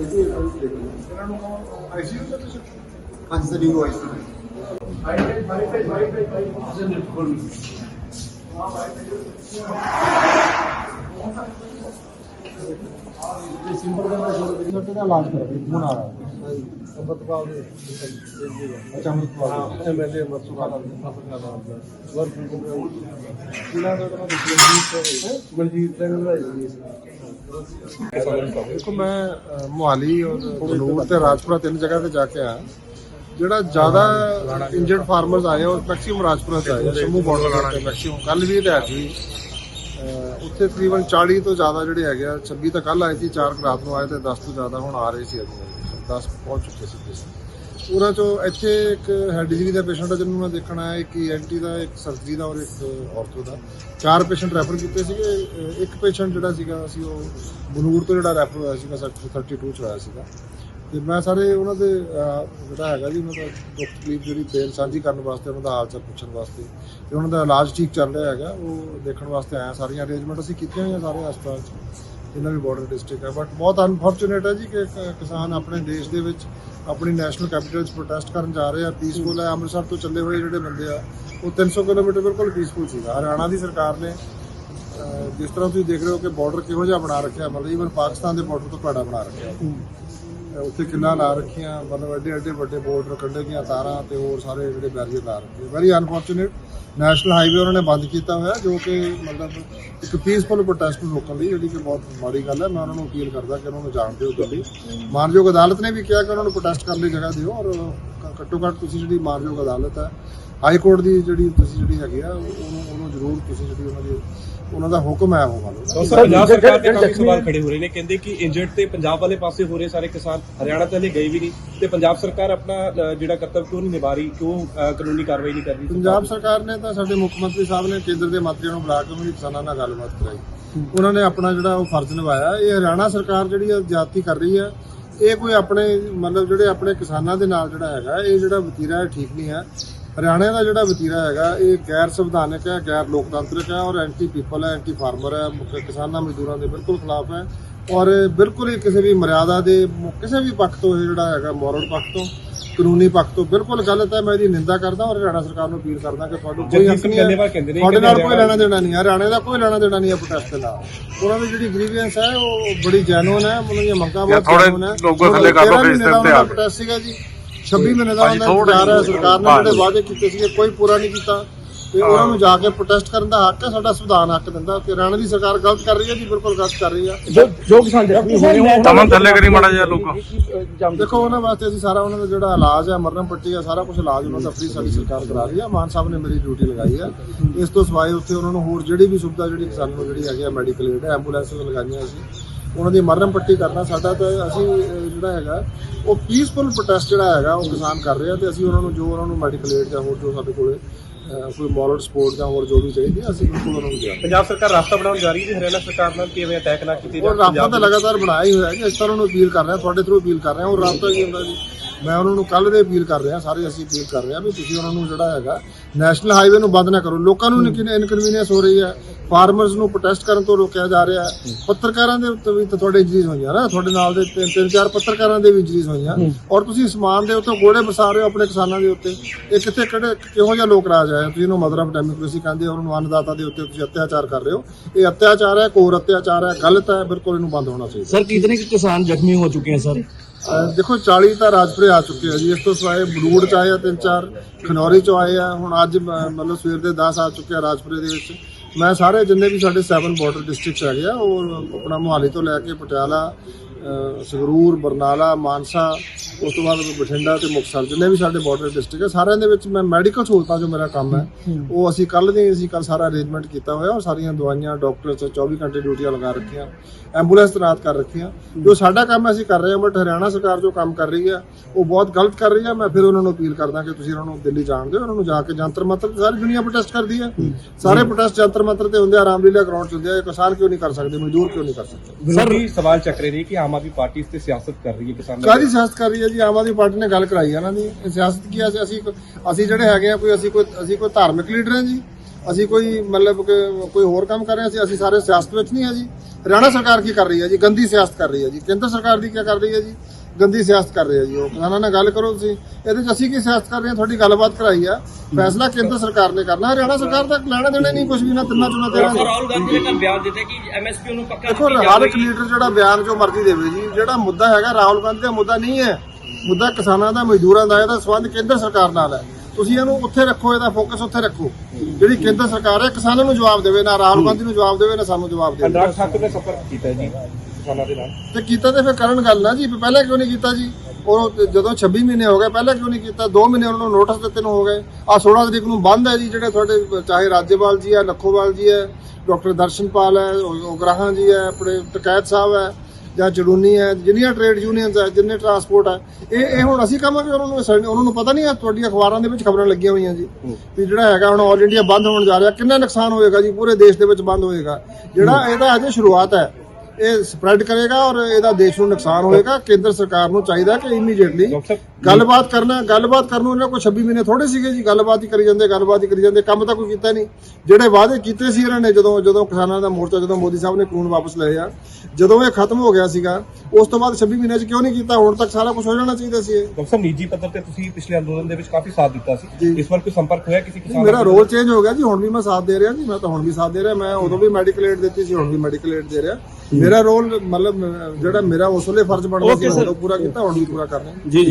ਇਹਨਾਂ ਨੂੰ ਆਈਸੀਯੂ ਦਾ ਤੁਸੀਂ ਹਾਂਜੀ ਸਰ ਨਿਊ ਆਈਸ ਸਿੰਪਲ ਦਾ ਛੋਟੇ ਦਾ ਇਲਾਜ ਕਰਾ ਤਾਂ ਦੇਖੋ ਮੈਂ ਮੁਹਾਲੀ ਔਰ ਬਨੂੜ ਤੇ ਰਾਜਪੁਰਾ ਤਿੰਨ ਜਗ੍ਹਾ ਤੇ ਜਾ ਕੇ ਆਇਆ। ਜਿਹੜਾ ਜ਼ਿਆਦਾ ਇੰਜਰਡ ਫਾਰਮਰਸ ਆਏ ਉਹ ਮੈਕਸਿਮਮ ਰਾਜਪੁਰਾ ਚ ਆਏ ਸ਼ੰਭੂ ਬਾਰਡਰ ਤੇ ਮੈਕਸਿਮਮ ਕੱਲ ਵੀ ਤੇ ਅੱਜ ਵੀ ਉੱਥੇ ਤਕਰੀਬਨ 40 ਤੋਂ ਜ਼ਿਆਦਾ ਜਿਹੜੇ ਹੈਗੇ ਆ 26 ਤਾਂ ਕੱਲ ਆਏ ਸੀ 4 ਰਾਤ ਨੂੰ ਆਏ ਤੇ 10 ਤੋਂ ਜ਼ਿਆਦਾ ਹੁਣ ਆ ਰਹੇ ਸੀ ਅੱਜ। 10 ਪਹੁੰਚ ਚੁੱਕੇ ਸੀ। ਉਹਨਾਂ ਚੋਂ ਇੱਥੇ ਇੱਕ ਹੈਡ ਡਿਜ਼ੀਜ਼ ਦਾ ਪੇਸ਼ੈਂਟ ਆ ਜਿਹਨੂੰ ਮੈਂ ਦੇਖਣਾ ਹੈ ਇੱਕ ਐਂਟੀ ਦਾ, ਇੱਕ ਸਰਜਰੀ ਦਾ ਔਰ ਇੱਕ ਆਰਥੋ ਦਾ। ਚਾਰ ਪੇਸ਼ੈਂਟ ਰੈਫਰ ਕੀਤੇ ਸੀਗੇ। ਇੱਕ ਪੇਸ਼ੈਂਟ ਜਿਹੜਾ ਸੀਗਾ, ਅਸੀਂ ਉਹ ਬਨੂਰ ਤੋਂ ਜਿਹੜਾ ਰੈਫਰ ਹੋਇਆ ਸੀਗਾ ਸੈਕਟਰ 32 ਚ ਹੋਇਆ ਸੀਗਾ। ਤੇ ਮੈਂ ਸਾਰੇ ਉਹਨਾਂ ਦੇ ਜਿਹੜਾ ਹੈਗਾ ਜੀ, ਉਹਨਾਂ ਦਾ ਦੁੱਖ ਤਕਲੀਫ ਜਿਹੜੀ ਬੇਲ ਸਾਂਝੀ ਕਰਨ ਵਾਸਤੇ, ਉਹਨਾਂ ਦਾ ਹਾਲ ਚਾਲ ਪੁੱਛਣ ਵਾਸਤੇ, ਤੇ ਉਹਨਾਂ ਦਾ ਇਲਾਜ ਠੀਕ ਚੱਲ ਰਿਹਾ ਹੈਗਾ। ਉਹ ਦੇਖਣ ਵਾਸਤੇ ਆਇਆ ਸਾਰੀਆਂ ਅਰੇਂਜਮੈਂਟ ਅਸੀਂ ਕੀਤੀਆਂ ਹੋਈਆਂ ਸਾਰੇ ਹਸਪਤਾਲ 'ਚ, ਜਿੰਨਾ ਵੀ ਬਾਰਡਰ ਡਿਸਟ੍ਰਿਕਟ ਹੈ ਬਟ ਬਹੁਤ ਅਨਫੋਰਚੂਨੇਟ ਹੈ ਜੀ ਕਿ ਕਿਸਾਨ ਆਪਣੇ ਦੇਸ਼ ਦੇ ਵਿੱਚ ਆਪਣੀ ਨੈਸ਼ਨਲ ਕੈਪੀਟਲ 'ਚ ਪ੍ਰੋਟੈਸਟ ਕਰਨ ਜਾ ਰਹੇ ਆ ਪੀਸਫੁਲ ਹੈ ਅੰਮ੍ਰਿਤਸਰ ਤੋਂ ਚੱਲੇ ਹੋਏ ਜਿਹੜੇ ਬੰਦੇ ਆ, ਉਹ 300 ਕਿਲੋਮੀਟਰ ਬਿਲਕੁਲ ਪੀਸਫੁਲ ਸੀਗਾ। ਹਰਿਆਣਾ ਦੀ ਸਰਕਾਰ ਨੇ ਜਿਸ ਤਰ੍ਹਾਂ ਤੁਸੀਂ ਦੇਖ ਰਹੇ ਹੋ ਕਿ ਬਾਰਡਰ ਕਿਹੋ ਜਿਹਾ ਬਣਾ ਰੱਖਿਆ, ਮਤਲਬ ਈਵਨ ਪਾਕਿਸਤਾਨ ਦੇ ਬਾਰਡਰ ਤੋਂ ਭੈੜਾ ਬਣਾ ਰੱਖਿਆ। ਉੱਥੇ ਕਿੰਨਾ ਲਾ ਰੱਖੀਆਂ, ਮਤਲਬ ਐਡੇ ਐਡੇ ਵੱਡੇ ਬਾਰਡਰ ਕੱਢੇ ਗਈਆਂ ਤਾਰਾਂ ਤੇ ਹੋਰ ਸਾਰੇ ਜਿਹੜੇ ਬੈਰੀਅਰ ਲਾ ਰੱਖੇ। ਵੈਰੀ ਅਨਫੋਰਚੂਨੇਟ ਨੈਸ਼ਨਲ ਹਾਈਵੇ ਉਹਨਾਂ ਨੇ ਬੰਦ ਕੀਤਾ ਹੋਇਆ, ਜੋ ਕਿ ਮਤਲਬ ਇੱਕ ਪੀਸਫੁਲ ਪ੍ਰੋਟੈਸਟ ਨੂੰ ਰੋਕਣ ਲਈ, ਜਿਹੜੀ ਕਿ ਬਹੁਤ ਮਾੜੀ ਗੱਲ ਹੈ। ਮੈਂ ਉਹਨਾਂ ਨੂੰ ਅਪੀਲ ਕਰਦਾ ਕਿ ਉਹਨਾਂ ਨੂੰ ਜਾਣ ਦਿਓ ਦਿੱਲੀ ਮਾਨਯੋਗ ਅਦਾਲਤ ਨੇ ਵੀ ਕਿਹਾ ਕਿ ਉਹਨਾਂ ਨੂੰ ਪ੍ਰੋਟੈਸਟ ਕਰਨ ਲਈ ਜਗ੍ਹਾ ਦਿਓ ਔਰ ਘੱਟੋ ਘੱਟ ਤੁਸੀਂ ਜਿਹੜੀ ਮਾਨਯੋਗ ਅਦਾਲਤ ਹੈ ਹਾਈ ਕੋਰਟ ਦੀ ਜਿਹੜੀ ਤੁਸੀਂ ਜਿਹੜੀ ਹੈਗੀ ਆ ਉਹਨੂੰ ਉਹਨੂੰ ਜ਼ਰੂਰ ਤੁਸੀਂ ਜਿਹੜੀ ਉਹਨਾਂ ਦੀ ਉਹਨਾਂ ਦਾ ਹੁਕਮ ਹੈ ਉਹ ਸਰ ਪੰਜਾਬ ਸਰਕਾਰ ਤੇ ਕਾਫੀ ਸਵਾਲ ਖੜੇ ਹੋ ਰਹੇ ਨੇ ਕਹਿੰਦੇ ਕਿ ਇੰਜਰਡ ਤੇ ਪੰਜਾਬ ਵਾਲੇ ਪਾਸੇ ਹੋ ਰਹੇ ਸਾਰੇ ਕਿਸਾਨ ਹਰਿਆਣਾ ਤੇ ਹਲੇ ਗਏ ਵੀ ਨਹੀਂ ਤੇ ਪੰਜਾਬ ਸਰਕਾਰ ਆਪਣਾ ਅ, ਜਿਹੜਾ ਕਰਤੱਵ ਕਿਉਂ ਨਹੀਂ ਨਿਭਾ ਰਹੀ ਕਿਉਂ ਅ, ਕਾਨੂੰਨੀ ਕਾਰਵਾਈ ਨਹੀਂ ਕਰ ਰਹੀ? ਪੰਜਾਬ ਸਰਕਾਰ ਨੇ ਤਾਂ ਸਾਡੇ ਮੁੱਖ ਮੰਤਰੀ ਸਾਹਿਬ ਨੇ ਕੇਂਦਰ ਦੇ ਮੰਤਰੀਆਂ ਨੂੰ ਬੁਲਾ ਕੇ ਕਿਸਾਨਾਂ ਨਾਲ ਗੱਲਬਾਤ ਕਰਾਈ। ਉਹਨਾਂ ਨੇ ਆਪਣਾ ਜਿਹੜਾ ਉਹ ਫਰਜ਼ ਨਿਭਾਇਆ ਇਹ ਹਰਿਆਣਾ ਸਰਕਾਰ ਜਿਹੜੀ ਹੈ ਜ਼ਿਆਦਤੀ ਕਰ ਰਹੀ ਹੈ ਇਹ ਕੋਈ ਆਪਣੇ, ਮਤਲਬ ਜਿਹੜੇ ਆਪਣੇ ਕਿਸਾਨਾਂ ਦੇ ਨਾਲ ਜਿਹੜਾ ਹੈਗਾ, ਇਹ ਜਿਹੜਾ ਵਤੀਰਾ ਹੈ ਠੀਕ ਨਹੀਂ ਹੈ। ਹਰਿਆਣਾ ਦਾ ਜਿਹੜਾ ਵਤੀਰਾ ਹੈਗਾ, ਇਹ ਗੈਰ ਸੰਵਿਧਾਨਕ ਹੈ, ਗੈਰ ਲੋਕਤੰਤਰਿਕ ਹੈ ਔਰ ਐਂਟੀ ਪੀਪਲ ਹੈ ਐਂਟੀ ਫਾਰਮਰ ਹੈ ਕਿਸਾਨਾਂ ਮਜ਼ਦੂਰਾਂ ਦੇ ਬਿਲਕੁਲ ਖਿਲਾਫ ਹੈ। ਔਰ ਬਿਲਕੁਲ ਹੀ ਕਿਸੇ ਵੀ ਮਰਿਆਦਾ ਦੇ, ਕਿਸੇ ਵੀ ਪੱਖ ਤੋਂ ਇਹ ਜਿਹੜਾ ਹੈਗਾ ਮੋਰਲ ਪੱਖ ਤੋਂ ਕਾਨੂੰਨੀ ਪੱਖ ਤੋਂ ਬਿਲਕੁਲ ਗਲਤ ਹੈ ਮੈਂ ਇਹਦੀ ਨਿੰਦਾ ਕਰਦਾ ਔਰ ਹਰਿਆਣਾ ਸਰਕਾਰ ਨੂੰ ਅਪੀਲ ਕਰਦਾ ਕਿ ਤੁਹਾਨੂੰ ਕੋਈ ਹੱਕ ਨਹੀਂ ਹੈ ਤੁਹਾਡੇ ਨਾਲ ਕੋਈ ਲੈਣਾ ਦੇਣਾ ਨਹੀਂ ਹੈ ਹਰਿਆਣੇ ਦਾ ਕੋਈ ਲੈਣਾ ਦੇਣਾ ਨਹੀਂ ਹੈ ਪ੍ਰੋਟੈਸਟ ਦੇ ਨਾਲ। ਉਹਨਾਂ ਦੀ ਜਿਹੜੀ ਗ੍ਰੀਵੈਂਸ ਹੈ ਉਹ ਬੜੀ ਜੈਨੂਨ ਹੈ ਉਹਨਾਂ ਦੀਆਂ ਮੰਗਾਂ ਬਹੁਤ ਜੈਨੂਨ ਹੈ। ਲੋਗੋ ਥੱਲੇ ਕਰ ਲਓ ਇਸ ਤੇ ਆ। ਪ੍ਰੋਟੈਸਟ ਸੀਗਾ ਜੀ। 26 ਮਹੀਨੇ ਦਾ ਉਹਨਾਂ ਦਾ ਇੰਤਜ਼ਾਰ ਹੈ ਸਰਕਾਰ ਨੇ ਜਿਹੜੇ ਵਾਅਦੇ ਕੀਤੇ ਸੀਗੇ ਕੋਈ ਪੂਰਾ ਨਹੀਂ ਕੀਤਾ। ਤੇ ਉਹਨਾਂ ਨੂੰ ਜਾ ਕੇ ਪ੍ਰੋਟੈਸਟ ਕਰਨ ਦਾ ਹੱਕ ਹੈ ਸਾਡਾ ਸੰਵਿਧਾਨ ਹੱਕ ਦਿੰਦਾ। ਕਿ ਹਰਿਆਣਾ ਦੀ ਸਰਕਾਰ ਗਲਤ ਕਰ ਰਹੀ ਹੈ ਜੀ ਬਿਲਕੁਲ ਗਲਤ ਕਰ ਰਹੀ ਹੈ। ਜੋ ਜੋ ਕਿਸਾਨ ਤਮਨ ਥੱਲੇ ਕਰੀ ਮਾੜਾ ਜਿਹਾ ਲੋਗੋ ਦੇਖੋ ਉਹਨਾਂ ਵਾਸਤੇ ਅਸੀਂ ਸਾਰਾ ਉਹਨਾਂ ਦਾ ਜਿਹੜਾ ਇਲਾਜ ਹੈ ਮਰਨ ਪੱਟੀ ਹੈ ਸਾਰਾ ਕੁਝ ਇਲਾਜ ਉਹਨਾਂ ਦਾ ਫ੍ਰੀ ਸਾਡੀ ਸਰਕਾਰ ਕਰਾ ਰਹੀ ਹੈ। ਮਾਨ ਸਾਹਿਬ ਨੇ ਮੇਰੀ ਡਿਊਟੀ ਲਗਾਈ ਹੈ। ਇਸ ਤੋਂ ਸਿਵਾਏ ਉੱਥੇ ਉਹਨਾਂ ਨੂੰ ਹੋਰ ਜਿਹੜੀ ਵੀ ਸੁਵਿਧਾ ਜਿਹੜੀ ਸਾਨੂੰ ਨੂੰ ਜਿਹੜੀ ਹੈਗੀ ਹੈ ਮੈਡੀਕਲ ਏਡ ਐਂਬੂਲੈਂਸ ਲਗਾਈਆਂ ਸੀ ਉਹਨਾਂ ਦੀ ਮਰਨ ਪੱਟੀ ਕਰਨਾ ਸਾਡਾ ਤਾਂ ਅਸੀਂ ਜਿਹੜਾ ਹੈਗਾ ਉਹ ਪੀਸਫੁਲ ਪ੍ਰੋਟੈਸਟ ਜਿਹੜਾ ਹੈਗਾ ਉਹ ਕਿਸਾਨ ਕਰ ਰਹੇ ਆ ਤੇ ਅਸੀਂ ਉਹਨਾਂ ਨੂੰ ਜੋ ਉਹਨਾਂ ਨੂੰ ਮੈਡੀਕਲ ਏਡ ਜਾਂ ਹੋਰ ਜੋ ਸਾਡੇ ਕੋਲੇ ਕੋਈ ਮੋਰਲ ਸਪੋਰਟ ਜਾਂ ਹੋਰ ਜੋ ਵੀ ਚਾਹੀਦੀ ਹੈ ਅਸੀਂ ਬਿਲਕੁਲ ਉਹਨਾਂ ਨੂੰ ਦਿਆਂਗੇ। ਪੰਜਾਬ ਸਰਕਾਰ ਰਾਸਤਾ ਬਣਾਉਣ ਜਾ ਰਹੀ ਹੈ ਜੀ ਹਰਿਆਣਾ ਸਰਕਾਰ ਨਾਲ ਕਿਵੇਂ ਅਟੈਕ ਨਾ ਕੀਤੀ ਉਹ ਜਾਵੇ ਰਾਬਤਾ ਤਾਂ ਲਗਾਤਾਰ ਬਣਾਇਆ ਹੀ ਹੋਇਆ ਜੀ ਇਸ ਤਰ੍ਹਾਂ ਉਹਨੂੰ ਅਪੀਲ ਕਰ ਰਹੇ ਹਾਂ ਤੁਹਾਡੇ ਥਰੂ ਅਪੀਲ ਕਰ ਰਹੇ ਹਾਂ ਉਹ ਰਾਬਤਾ ਕੀ ਹੁੰਦਾ ਜੀ? ਮੈਂ ਉਹਨਾਂ ਨੂੰ ਕੱਲ ਦੇ ਅਪੀਲ ਕਰ ਰਿਹਾ ਸਾਰੇ ਅਸੀਂ ਅਪੀਲ ਕਰ ਰਿਹਾ ਵੀ ਤੁਸੀਂ ਉਹਨਾਂ ਨੂੰ ਜਿਹੜਾ ਹੈਗਾ ਨੈਸ਼ਨਲ ਹਾਈਵੇ ਨੂੰ ਬੰਦ ਨਾ ਕਰੋ। ਲੋਕਾਂ ਨੂੰ ਕਿੰਨੀ ਇਨਕਨਵੀਨੀਅੰਸ ਹੋ ਰਹੀ ਹੈ। ਫਾਰਮਰਸ ਨੂੰ ਪ੍ਰੋਟੈਸਟ ਕਰਨ ਤੋਂ ਰੋਕਿਆ ਜਾ ਰਿਹਾ ਪੱਤਰਕਾਰਾਂ ਦੇ ਉੱਤੇ ਵੀ ਤੁਹਾਡੇ ਇੰਜਰੀਜ਼ ਹੋਈਆਂ ਨਾ ਤੁਹਾਡੇ ਨਾਲ ਦੇ ਤਿੰਨ ਚਾਰ ਪੱਤਰਕਾਰਾਂ ਦੇ ਵੀ ਇੰਜਰੀਜ਼ ਹੋਈਆਂ। ਔਰ ਤੁਸੀਂ ਸਮਾਨ ਦੇ ਉੱਤੇ ਗੋੜੇ ਬਸਾ ਰਹੇ ਹੋ ਆਪਣੇ ਕਿਸਾਨਾਂ ਦੇ ਉੱਤੇ। ਇਹ ਕਿੱਥੇ ਕਿਹੜੇ ਕਿਹੋ ਜਿਹਾ ਲੋਕ ਰਾਜ ਹੈ? ਤੁਸੀਂ ਇਹਨੂੰ ਮਦਰ ਆਫ ਡੈਮੋਕ੍ਰੇਸੀ ਕਹਿੰਦੇ ਹੋ ਉਹਨੂੰ ਅੰਨਦਾਤਾ ਦੇ ਉੱਤੇ ਤੁਸੀਂ ਅਤਿਆਚਾਰ ਕਰ ਰਹੇ ਹੋ। ਇਹ ਅਤਿਆਚਾਰ ਹੈ ਕੋਰ ਅਤਿਆਚਾਰ ਹੈ ਗਲਤ ਹੈ ਬਿਲਕੁਲ ਇਹਨੂੰ ਬੰਦ ਹੋਣਾ ਚਾਹੀਦਾ। ਸਰ ਕਿਤਨੇ ਕਿਸਾਨ ਜ਼ਖਮੀ ਹੋ ਚੁੱਕੇ ਹਨ ਸਰ? ਦੇਖੋ 40 ਤਾਂ ਰਾਜਪੁਰੇ ਆ ਚੁੱਕੇ ਆ ਜੀ। ਇਸ ਤੋਂ ਸਿਵਾਏ ਬਲੂੜ ਚ ਆਏ ਆ ਤਿੰਨ ਚਾਰ, ਖਨੌਰੀ ਚ ਆਏ ਆ। ਹੁਣ ਅੱਜ ਮਤਲਬ ਸਵੇਰ ਦੇ 10 ਆ ਚੁੱਕੇ ਆ ਰਾਜਪੁਰੇ ਦੇ ਵਿੱਚ। ਮੈਂ ਸਾਰੇ ਜਿੰਨੇ ਵੀ ਸਾਡੇ 7 ਬਾਰਡਰ ਡਿਸਟ੍ਰਿਕਟਸ ਹੈਗੇ ਆ, ਉਹ ਆਪਣਾ ਮੁਹਾਲੀ ਤੋਂ ਲੈ ਕੇ ਪਟਿਆਲਾ ਸੰਗਰੂਰ ਬਰਨਾਲਾ ਮਾਨਸਾ ਉਸ ਤੋਂ ਬਾਅਦ ਬਠਿੰਡਾ ਤੇ ਮੁਕਤਸਰ ਜਿੰਨੇ ਵੀ ਸਾਡੇ ਬਾਰਡਰ ਡਿਸਟ੍ਰਿਕਟ ਹੈ ਸਾਰਿਆਂ ਦੇ ਵਿੱਚ ਮੈਂ ਮੈਡੀਕਲ ਸਹੂਲਤਾਂ ਜੋ ਮੇਰਾ ਕੰਮ ਹੈ ਉਹ ਅਸੀਂ ਕੱਲ ਦੇ ਅਸੀਂ ਕੱਲ ਸਾਰਾ ਅਰੇਂਜਮੈਂਟ ਕੀਤਾ ਹੋਇਆ ਔਰ ਸਾਰੀਆਂ ਦਵਾਈਆਂ ਡਾਕਟਰਸ 24 ਘੰਟੇ ਡਿਊਟੀਆਂ ਲਗਾ ਰੱਖੀਆਂ ਐਂਬੂਲੈਂਸ ਤੈਨਾਤ ਕਰ ਰੱਖੀਆਂ। ਜੋ ਸਾਡਾ ਕੰਮ ਹੈ ਅਸੀਂ ਕਰ ਰਹੇ ਹਾਂ ਬਟ ਹਰਿਆਣਾ ਸਰਕਾਰ ਜੋ ਕੰਮ ਕਰ ਰਹੀ ਹੈ ਉਹ ਬਹੁਤ ਗਲਤ ਕਰ ਰਹੀ ਹੈ। ਮੈਂ ਫਿਰ ਉਹਨਾਂ ਨੂੰ ਅਪੀਲ ਕਰਦਾ ਕਿ ਤੁਸੀਂ ਉਹਨਾਂ ਨੂੰ ਦਿੱਲੀ ਜਾਣ ਦਿਓ ਉਹਨਾਂ ਨੂੰ ਜਾ ਕੇ ਜੰਤਰ ਮੰਤਰ ਸਾਰੀ ਦੁਨੀਆ ਪ੍ਰੋਟੈਸਟ ਕਰਦੀ ਹੈ। ਸਾਰੇ ਪ੍ਰੋਟੈਸਟ ਜੰਤਰ ਮੰਤਰ ਤੇ ਹੁੰਦੇ ਆ ਰਾਮਲੀਲਾ ਗਰਾਊਂਡ ਚ ਹੁੰਦੇ ਆ ਇਹ ਕਿਸਾਨ ਕਿਉਂ ਨਹੀਂ ਕਰ ਸਕਦੇ ਮਜ਼ਦੂਰ ਕਿਉਂ ਨਹੀਂ ਕਰ ਸਕਦੇ? ਵਿਰੋਧੀ ਸਵਾਲ ਚੱਕ ਰਹੇ ਨੇ ਕਿ ਆਮ ਆਦਮੀ ਪਾਰਟੀ ਇਸ ਤੇ ਸਿਆਸਤ ਕਰ ਰਹੀ ਹੈ ਕਿਸਾਨਾਂ ਕਾਹਦੀ ਸਿਆਸਤ ਕਰ ਰਹੀ ਹੈ ਜੀ? ਆਮ ਆਦਮੀ ਪਾਰਟੀ ਨੇ ਗੱਲ ਕਰਾਈ ਹੈ ਨਾ ਦੀ। ਇਹ ਸਿਆਸਤ ਕੀ ਹੈ ਅਸੀਂ ਅਸੀਂ ਜਿਹੜੇ ਹੈਗੇ ਆ ਕੋਈ ਅਸੀਂ ਕੋਈ ਅਸੀਂ ਕੋਈ ਧਾਰਮਿਕ ਲੀਡਰ ਹਾਂ ਜੀ। ਅਸੀਂ ਕੋਈ ਮਤਲਬ ਕਿ ਕੋਈ ਹੋਰ ਕੰਮ ਕਰ ਰਹੇ ਹਾਂ। ਅਸੀਂ ਅਸੀਂ ਸਾਰੇ ਸਿਆਸਤ ਵਿੱਚ ਨਹੀਂ ਹਾਂ ਜੀ। ਹਰਿਆਣਾ ਸਰਕਾਰ ਕੀ ਕਰ ਰਹੀ ਹੈ ਜੀ? ਗੰਦੀ ਸਿਆਸਤ ਕਰ ਰਹੀ ਹੈ ਜੀ। ਕੇਂਦਰ ਸਰਕਾਰ ਦੀ ਕੀ ਕਰ ਰਹੀ ਹੈ ਜੀ? ਗੰਦੀ ਸਿਆਸਤ ਕਰ ਰਹੀ ਹੈ ਜੀ ਉਹ। ਕਿਸਾਨਾਂ ਨਾਲ ਗੱਲ ਕਰੋ ਤੁਸੀਂ। ਇਹਦੇ 'ਚ ਅਸੀਂ ਕੀ ਸਿਆਸਤ ਕਰ ਰਹੇ ਹਾਂ ਤੁਹਾਡੀ ਗੱਲਬਾਤ ਕਰਾਈ ਆ। ਫੈਸਲਾ ਕੇਂਦਰ ਸਰਕਾਰ ਨੇ ਕਰਨਾ। ਹਰਿਆਣਾ ਸਰਕਾਰ ਦਾ ਲੈਣਾ ਦੇਣਾ ਨਹੀਂ ਕੁਝ ਵੀ ਨਾ ਤਿੰਨਾਂ ਚੋਂ ਨਾ ਤੇਰਾਂ। ਰਾਹੁਲ ਗਾਂਧੀ ਨੇ ਕੱਲ ਬਿਆਨ ਦਿੱਤਾ ਕਿ ਐਮਐਸਪੀ ਨੂੰ ਪੱਕਾ ਦੇਖੋ ਹਰ ਇੱਕ ਲੀਡਰ ਜਿਹੜਾ ਬਿਆਨ ਜੋ ਮਰਜ਼ੀ ਦੇਵੇ ਜੀ ਜਿਹੜਾ ਮੁੱਦਾ ਹੈਗਾ ਰਾਹੁਲ ਗਾਂਧੀ ਦਾ ਮੁੱਦਾ ਨਹੀਂ ਹੈ। ਮੁੱਦਾ ਕਿਸਾਨਾਂ ਦਾ ਮਜ਼ਦੂਰਾਂ ਦਾ ਇਹਦਾ ਸੰਬੰਧ ਕੇਂਦਰ ਸਰਕਾਰ ਨਾਲ ਹੈ। ਤੁਸੀਂ ਇਹਨੂੰ ਉੱਥੇ ਰੱਖੋ ਇਹਦਾ ਫੋਕਸ ਉੱਥੇ ਰੱਖੋ। ਜਿਹੜੀ ਕੇਂਦਰ ਸਰਕਾਰ ਹੈ ਕਿਸਾਨਾਂ ਨੂੰ ਜਵਾਬ ਦੇਵੇ ਨਾ ਰਾਹੁਲ ਗਾਂਧੀ ਨੂੰ ਜਵਾਬ ਦੇਵੇ ਨਾ ਸਾਨੂੰ ਜਵਾਬ ਦੇਵੇ। ਅਨੁਰਾਗ ਠਾਕੁਰ ਨੇ ਸੰਪਰਕ ਕੀਤਾ ਜੀ। ਕਿਸਾਨਾਂ ਦੇ ਨਾਲ। ਤੇ ਕੀਤਾ ਤੇ ਫਿਰ ਕਰਨ ਗੱਲ ਨਾ ਜੀ ਪਹਿਲਾਂ ਕਿਉਂ ਨਹੀਂ ਕੀਤਾ ਜੀ? ਉਹ ਜਦੋਂ 26 ਮਹੀਨੇ ਹੋ ਗਏ ਪਹਿਲਾਂ ਕਿਉਂ ਨਹੀਂ ਕੀਤਾ? 2 ਮਹੀਨੇ ਉਹਨਾਂ ਨੂੰ ਨੋਟਿਸ ਦਿੱਤੇ ਨੂੰ ਹੋ ਗਏ। ਆ 16 ਤਰੀਕ ਨੂੰ ਬੰਦ ਹੈ ਜੀ ਜਿਹੜੇ ਤੁਹਾਡੇ ਚਾਹੇ ਰਾਜੇਵਾਲ ਜੀ ਹੈ ਲੱਖੋਵਾਲ ਜੀ ਹੈ ਡਾਕਟਰ ਦਰਸ਼ਨਪਾਲ ਹੈ ਉਗਰਾਹਾਂ ਜੀ ਹੈ ਆਪਣੇ ਟਕੈਤ ਸਾਹਿਬ ਹੈ ਜਾਂ ਚੜੂਨੀ ਹੈ ਜਿੰਨੀਆਂ ਟ੍ਰੇਡ ਯੂਨੀਅਨਸ ਹੈ ਜਿੰਨੇ ਟਰਾਂਸਪੋਰਟ ਹੈ ਇਹ ਇਹ ਹੁਣ ਅਸੀਂ ਕਹਾਂਗੇ ਉਹਨਾਂ ਨੂੰ ਉਹਨਾਂ ਨੂੰ ਪਤਾ ਨਹੀਂ ਹੈ ਤੁਹਾਡੀ ਅਖਬਾਰਾਂ ਦੇ ਵਿੱਚ ਖਬਰਾਂ ਲੱਗੀਆਂ ਹੋਈਆਂ ਜੀ ਵੀ ਜਿਹੜਾ ਹੈਗਾ ਹੁਣ ਆਲ ਇੰਡੀਆ ਬੰਦ ਹੋਣ ਜਾ ਰਿਹਾ ਕਿੰਨਾ ਨੁਕਸਾਨ ਹੋਏਗਾ ਜੀ ਪੂਰੇ ਦੇਸ਼ ਦੇ ਵਿੱਚ ਬੰਦ ਹੋਏਗਾ। ਜਿਹੜਾ ਇਹਦਾ ਅਜੇ ਸ਼ੁਰੂਆਤ ਹੈ ਇਹ ਸਪਰੈਡ ਕਰੇਗਾ ਔਰ ਇਹਦਾ ਦੇਸ਼ ਨੂੰ ਨੁਕਸਾਨ ਹੋਏਗਾ। ਕੇਂਦਰ ਸਰਕਾਰ ਨੂੰ ਚਾਹੀਦਾ ਕਿ ਇਮੀਡੀਏਟਲੀ ਗੱਲਬਾਤ ਕਰਨਾ ਗੱਲਬਾਤ ਕਰਨ ਨੂੰ ਇਹਨਾਂ ਕੋਲ 26 ਮਹੀਨੇ ਥੋੜੇ ਸੀਗੇ ਜੀ ਗੱਲਬਾਤ ਹੀ ਕਰੀ ਜਾਂਦੇ ਗੱਲਬਾਤ ਹੀ ਕਰੀ ਜਾਂਦੇ ਕੰਮ ਤਾਂ ਕੋਈ ਕੀਤਾ ਨਹੀਂ। ਜਿਹੜੇ ਵਾਅਦੇ ਕੀਤੇ ਸੀ ਇਹਨਾਂ ਨੇ ਜਦੋਂ ਜਦੋਂ ਕਿਸਾਨਾਂ ਦਾ ਮੋਰਚਾ ਜਦੋਂ ਮੋਦੀ ਸਾਹਿਬ ਨੇ ਕਾਨੂੰਨ ਵਾਪਸ ਲਏ ਆ ਜਦੋਂ ਇਹ ਖਤਮ ਹੋ ਗਿਆ ਸੀਗਾ ਉਸ ਤੋਂ ਬਾਅਦ 26 ਮਹੀਨਿਆਂ 'ਚ ਕਿਉਂ ਨਹੀਂ ਕੀਤਾ? ਹੁਣ ਤੱਕ ਸਾਰਾ ਕੁਝ ਹੋ ਜਾਣਾ ਚਾਹੀਦਾ ਸੀ ਇਹ। ਡਾਕਟਰ ਸਾਹਿਬ ਨਿੱਜੀ ਪੱਧਰ ਤੇ ਤੁਸੀਂ ਪਿਛਲੇ ਅੰਦੋਲਨ ਦੇ ਵਿੱਚ ਕਾਫੀ ਸਾਥ ਦਿੱਤਾ ਸੀ। ਇਸ ਵਾਰ ਕੋਈ ਸੰਪਰਕ ਹੋਇਆ ਕਿਸੇ ਕਿਸਾਨ ਮੇਰਾ? ਰੋਲ ਚੇਂਜ ਹੋ ਗਿਆ ਜੀ ਹੁਣ ਵੀ ਮੈਂ ਸਾਥ ਦੇ ਰਿਹਾ ਜੀ ਮੈਂ ਤਾਂ ਹੁਣ ਵੀ ਸਾਥ ਦੇ ਰਿਹਾ ਮੈਂ ਉਦੋਂ ਵੀ ਮੈਡੀਕਲ ਏਡ ਦਿੱਤੀ ਸੀ ਹੁਣ ਵੀ ਮੈਡੀਕਲ ਏਡ ਦੇ ਰਿਹਾ। ਮੇਰਾ ਰੋਲ ਮਤਲਬ ਜਿਹੜਾ ਮੇਰਾ ਉਸ ਵੇਲੇ ਫਰਜ਼ ਬਣਦਾ ਸੀ. ਉਦੋਂ ਪੂਰਾ ਕੀਤਾ ਹੁਣ ਵੀ ਪੂਰਾ ਕਰ ਰਿਹਾ ਜੀ